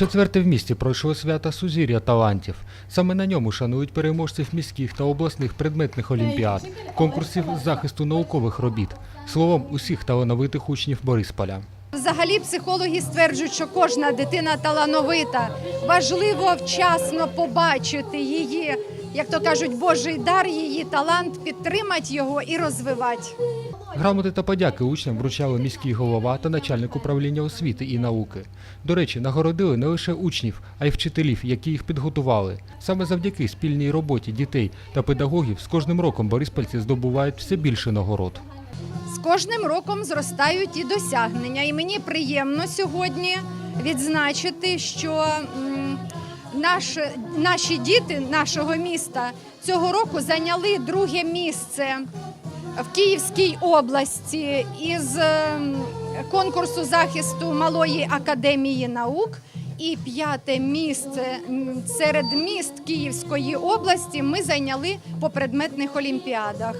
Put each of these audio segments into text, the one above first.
Четверте в місті пройшло свято Сузір'я талантів. Саме на ньому шанують переможців міських та обласних предметних олімпіад, конкурсів з захисту наукових робіт, словом, усіх талановитих учнів Борисполя. Взагалі психологи стверджують, що кожна дитина талановита. Важливо вчасно побачити її, як то кажуть, Божий дар, її талант, підтримати його і розвивати. Грамоти та подяки учням вручали міський голова та начальник управління освіти і науки. До речі, нагородили не лише учнів, а й вчителів, які їх підготували. Саме завдяки спільній роботі дітей та педагогів з кожним роком бориспільці здобувають все більше нагород. З кожним роком зростають і досягнення. І мені приємно сьогодні відзначити, що м, наш, наші діти нашого міста цього року зайняли друге місце в Київській області із ем, конкурсу захисту Малої академії наук. І п'яте місце серед міст Київської області ми зайняли по предметних олімпіадах.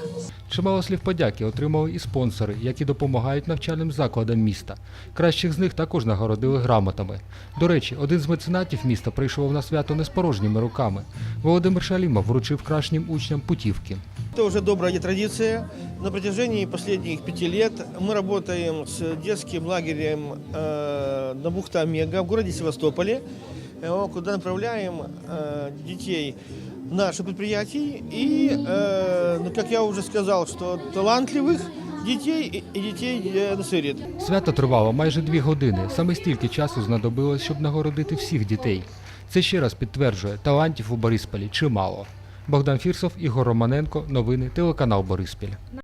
Чимало слів подяки отримали і спонсори, які допомагають навчальним закладам міста. Кращих з них також нагородили грамотами. До речі, один з меценатів міста прийшов на свято не з порожніми руками. Володимир Шалімов вручив кращим учням путівки. Это уже добрая традиция. На протяжении последних пяти лет мы работаем с детским лагерем э, на бухта Омега в городе Севастополе, э, куда направляем э, детей наших предприятий и, э, ну, как я уже сказал, что талантливых детей и- и детей э, на сирот. Свято тривало майже дві години. Саме стільки часу знадобилось, щоб нагородити всіх дітей. Це ще раз підтверджує, талантів у Борисполі чимало. Богдан Фірсов, Ігор Романенко, новини, телеканал Бориспіль.